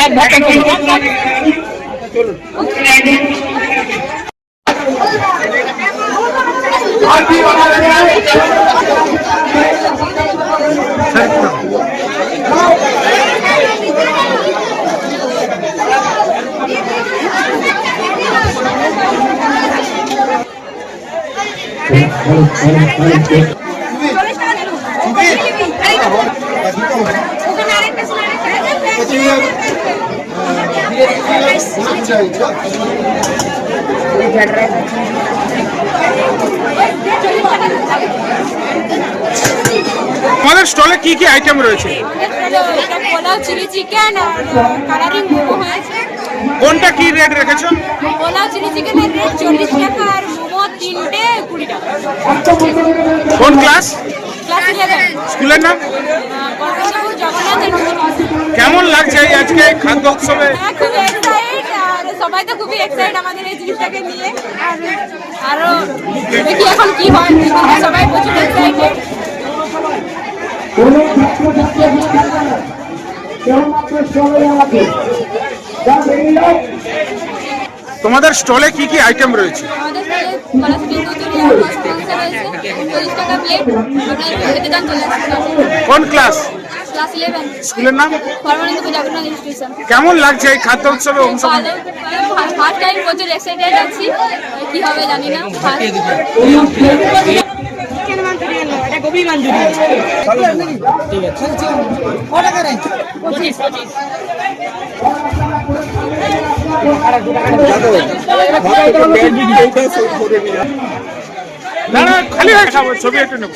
এক ভাত আমাদের স্টলে কি কি আইটেম রয়েছে? চিলি চিকেন কালারিং কোনটা কি রেট রেখেছো? পোলাও চিলি চিকেনের রেট চল্লিশ টাকা আর মোমো তিনটে কুড়ি টাকা। কোন ক্লাস ক্লাস ইলেভেন স্কুলের নাম? জগন্নাথ কেমন লাগছে আজকে এই খাদ্য উৎসবে? হ্যাঁ সবাই তো খুবই আমাদের এই জিনিসটাকে নিয়ে। আর আরও দেখি এখন কি হয়। সবাই প্রচুর এক্সাইটেড কোনো ছাত্রছাত্রী থাকবে কেবলমাত্র সবাই আমাকে যা বেরিয়ে যাও। তোমাদের স্টলে কি কি আইটেম রয়েছে? কোন ক্লাস ক্লাস স্কুলের নাম? পরমানন্দপুর জগন্নাথ ইনস্টিটিউশন কেমন লাগছে এই খাদ্য উৎসবে অংশ ভালো ফার্স্ট টাইম প্রচুর এক্সাইটেড আছি। কি হবে জানি না। না না খালি হয়ে ছবি একটু নেব।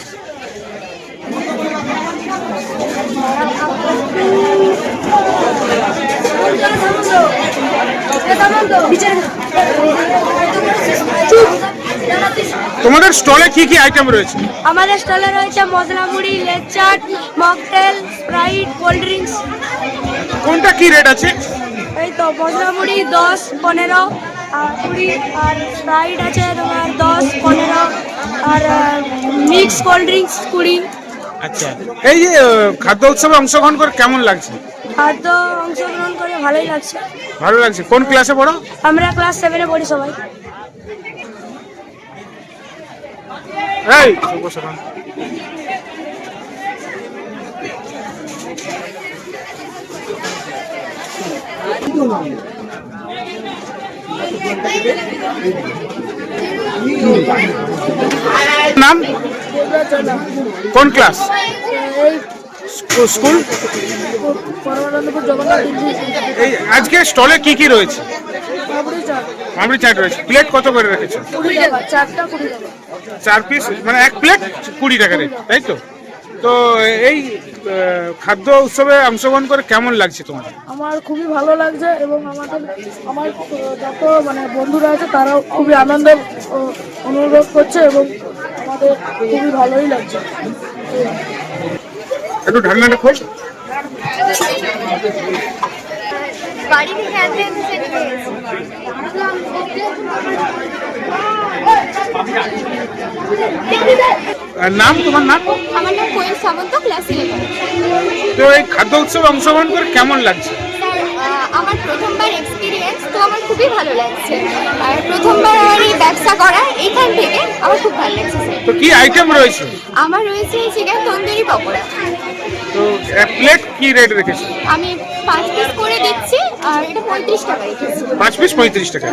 তোমাদের স্টলে কি কি আইটেম রয়েছে? আমাদের স্টলে রয়েছে মশলা মুড়ি লেগ চাট মকটেল স্প্রাইট কোল্ড ড্রিঙ্কস। কোনটা কি রেট আছে? এই তো মশলা মুড়ি দশ পনেরো আর কুড়ি আর স্প্রাইট আছে তোমার দশ পনেরো আর মিক্স কোল্ড ড্রিঙ্কস কুড়ি। আচ্ছা। এই যে খাদ্য উৎসবে অংশগ্রহণ করে কেমন লাগছে? খাদ্য অংশগ্রহণ করে ভালোই লাগছে। ভালো লাগছে। কোন ক্লাসে পড়ো? আমরা ক্লাস সেভেনে পড়ি সবাই। এই। নাম? কোন ক্লাস? স্কুল? এই আজকে স্টলে কি কি রয়েছে? পাপড়ি চাট রয়েছে। প্লেট কত করে রেখেছো? চার পিস মানে এক প্লেট কুড়ি টাকা রেট, তাই তো? তো এই খাদ্য উৎসবে অংশগ্রহণ করে কেমন লাগছে তোমার আমার খুবই ভালো লাগছে এবং আমাদের আমার যত মানে বন্ধুরা আছে তারাও খুবই আনন্দ অনুভব করছে এবং আমাদের খুবই ভালোই লাগছে। একটু ঢাকনাটা খোঁজ বাড়ি থেকে আনতে আর নাম তোমার নাম? আমার নাম কোয়েল সামন্ত ক্লাস ইলেভেন তো এই খাদ্য উৎসবে অংশগ্রহণ করে কেমন লাগছে? আমার প্রথমবার এক্সপিরিয়েন্স তো আমার খুবই ভালো লাগছে। আর প্রথমবার আমার এই ব্যবসা করা এইখান থেকে আমার খুব ভালো লাগছে তো কি আইটেম রয়েছে? আমার রয়েছে চিকেন তন্দুরি পকোড়া। তো এক প্লেট কি রেট রেখেছো? আমি পাঁচ পিস করে দিচ্ছি আর এটা পঁয়ত্রিশ টাকা রেখেছি। পাঁচ পিস পঁয়ত্রিশ টাকা।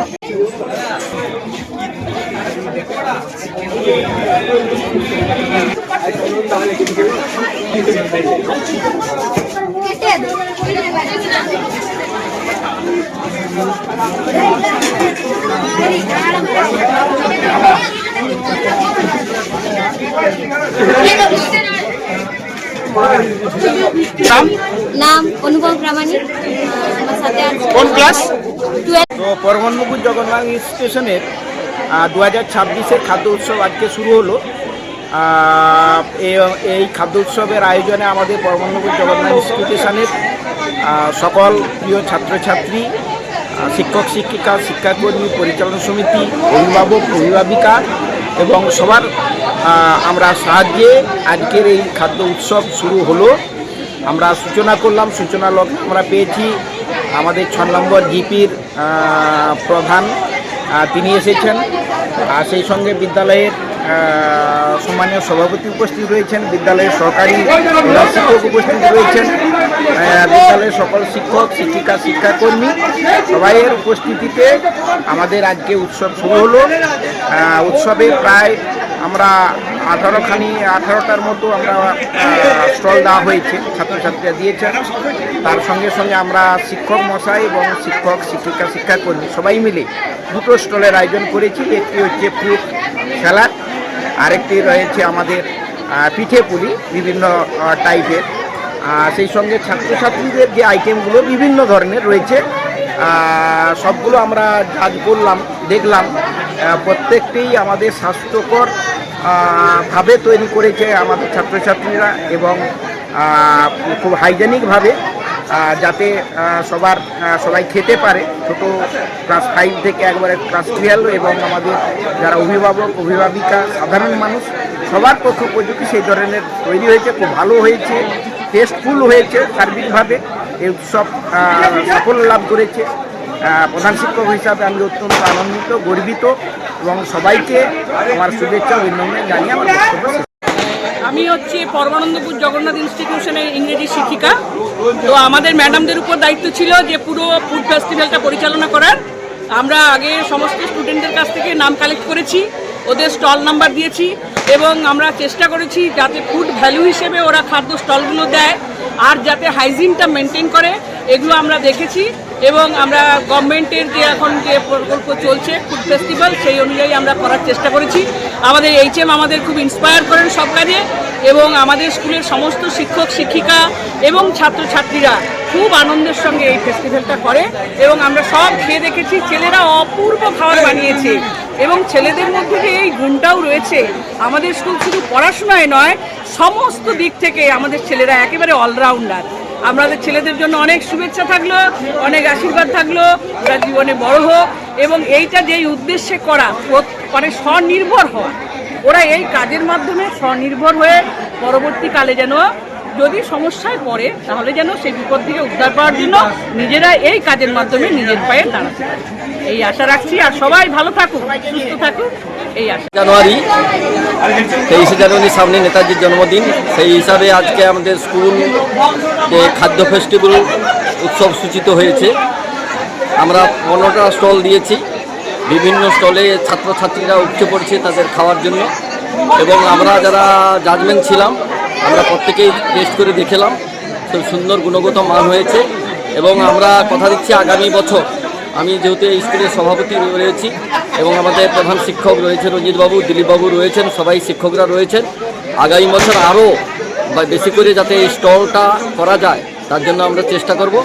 নাম? নাম অনুপম প্রামাণিক। আমার সাথে আছে কোন ক্লাস তো পরমান্নপুর জগন্নাথ স্টেশনের দু হাজার ছাব্বিশের খাদ্য উৎসব আজকে শুরু হলো। এই- খাদ্য উৎসবের আয়োজনে আমাদের পরমান্নপুর জগন্নাথ ইনস্টিটিউশনের সকল প্রিয় ছাত্রছাত্রী শিক্ষক শিক্ষিকা, শিক্ষাকর্মী, পরিচালনা সমিতি, অভিভাবক, অভিভাবিকা এবং সবার আমরা সাহায্যে আজকের এই খাদ্য উৎসব শুরু হলো। আমরা সূচনা করলাম, সূচনা লগ্নে আমরা পেয়েছি আমাদের ছ নম্বর জিপির প্রধান তিনি এসেছেন। আর সেই সঙ্গে বিদ্যালয়ের সম্মানীয় সভাপতি উপস্থিত রয়েছেন, বিদ্যালয়ের প্রধান শিক্ষক উপস্থিত রয়েছেন। বিদ্যালয়ের সকল শিক্ষক, শিক্ষিকা, শিক্ষাকর্মী সবাইয়ের উপস্থিতিতে আমাদের আজকে উৎসব শুরু হলো। উৎসবে প্রায় আমরা আঠারোখানি, আঠারোটার মতো আমরা স্টল দেওয়া হয়েছে, ছাত্রছাত্রীরা দিয়েছেন। তার সঙ্গে সঙ্গে আমরা শিক্ষক মশাই এবং শিক্ষক, শিক্ষিকা, শিক্ষাকর্মী সবাই মিলে দুটো স্টলের আয়োজন করেছি, একটি হচ্ছে ফ্রুট স্যালাড, আরেকটি রয়েছে আমাদের পিঠে পুলি বিভিন্ন টাইপের। সেই সঙ্গে ছাত্রছাত্রীদের যে আইটেমগুলো বিভিন্ন ধরনের রয়েছে সবগুলো আমরা জাজ করলাম, দেখলাম প্রত্যেকটি আমাদের স্বাস্থ্যকর ভাবে তৈরি করেছে আমাদের ছাত্রছাত্রীরা এবং খুব হাইজেনিকভাবে যাতে সবার সবাই খেতে পারে। ছোটো ক্লাস ফাইভ থেকে একবারে ক্লাস টুয়েলভ এবং আমাদের যারা অভিভাবক, অভিভাবিকা, সাধারণ মানুষ, সবার পক্ষে উপযোগী সেই ধরনের তৈরি হয়েছে, খুব ভালো হয়েছে টেস্টফুল হয়েছে সার্বিকভাবে। এই উৎসব সাফল্য লাভ করেছে। প্রধান শিক্ষক হিসাবে আমি অত্যন্ত আনন্দিত, গর্বিত এবং সবাইকে আমার শুভেচ্ছা অভিনন্দন জানিয়ে আমার আমি হচ্ছে পরমানন্দপুর জগন্নাথ ইনস্টিটিউশনের ইংরেজি শিক্ষিকা। তো আমাদের ম্যাডামদের উপর দায়িত্ব ছিল যে পুরো ফুড ফেস্টিভ্যালটা পরিচালনা করার। আমরা আগে সমস্ত স্টুডেন্টদের কাছ থেকে নাম কালেক্ট করেছি, ওদের স্টল নাম্বার দিয়েছি এবং আমরা চেষ্টা করেছি যাতে ফুড ভ্যালু হিসেবে ওরা খাদ্য স্টলগুলো দেয় আর যাতে হাইজিনটা মেনটেন করে, এগুলো আমরা দেখেছি। এবং আমরা গভর্নমেন্টের যে এখন যে প্রকল্প চলছে ফুড ফেস্টিভ্যাল সেই অনুযায়ী আমরা করার চেষ্টা করেছি। আমাদের এইচএম আমাদের খুব ইন্সপায়ার করেন সব কাজে এবং আমাদের স্কুলের সমস্ত শিক্ষক, শিক্ষিকা এবং ছাত্রছাত্রীরা খুব আনন্দের সঙ্গে এই ফেস্টিভ্যালটা করে এবং আমরা সব খেয়ে দেখেছি, ছেলেরা অপূর্ব খাবার বানিয়েছে এবং ছেলেদের মধ্যে যে এই গুণটাও রয়েছে, আমাদের স্কুল শুধু পড়াশোনায় নয়, সমস্ত দিক থেকে আমাদের ছেলেরা একেবারে অলরাউন্ডার আমাদের ছেলেদের জন্য অনেক শুভেচ্ছা থাকল, অনেক আশীর্বাদ থাকল ওরা জীবনে বড় হোক এবং এইটা যেই উদ্দেশ্যে করা মানে স্বনির্ভর হওয়া। ওরা এই কাজের মাধ্যমে স্বনির্ভর হয়ে পরবর্তীকালে যেন যদি সমস্যায় পড়ে, তাহলে যেন সেই বিপদ থেকে উদ্ধার পাওয়ার জন্য নিজেরা এই কাজের মাধ্যমে নিজের পায়ে দাঁড়াতে এই আশা রাখছি, আর সবাই ভালো থাকুক, সুস্থ থাকুক। এই আশা। জানুয়ারি, তেইশে জানুয়ারির সামনে নেতাজির জন্মদিন। সেই হিসাবে আজকে আমাদের স্কুল খাদ্য ফেস্টিভ্যাল উৎসব সূচিত হয়েছে। আমরা পনেরোটা স্টল দিয়েছি। বিভিন্ন স্টলে ছাত্রছাত্রীরা উঠে পড়ছে তাদের খাওয়ার জন্য। এবং আমরা যারা জাজমেন্ট ছিলাম, আমরা প্রত্যেকেই টেস্ট করে দেখেলাম। খুব সুন্দর গুণগত মান হয়েছে। এবং আমরা কথা দিচ্ছি আগামী বছর। আমি যেহেতু এই স্কুলের সভাপতি রয়েছি এবং আমাদের প্রধান শিক্ষক রয়েছেন রঞ্জিতবাবু, দিলীপবাবু রয়েছেন, সবাই শিক্ষকরা রয়েছেন। আগামী বছর আরও বা বেশি করে যাতে এই স্টলটা করা যায়, তার জন্য আমরা চেষ্টা করব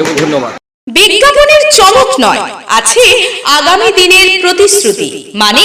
এবং ধন্যবাদ। বিজ্ঞাপনের চমক নয়, আছে আগামী দিনের প্রতিশ্রুতি মানে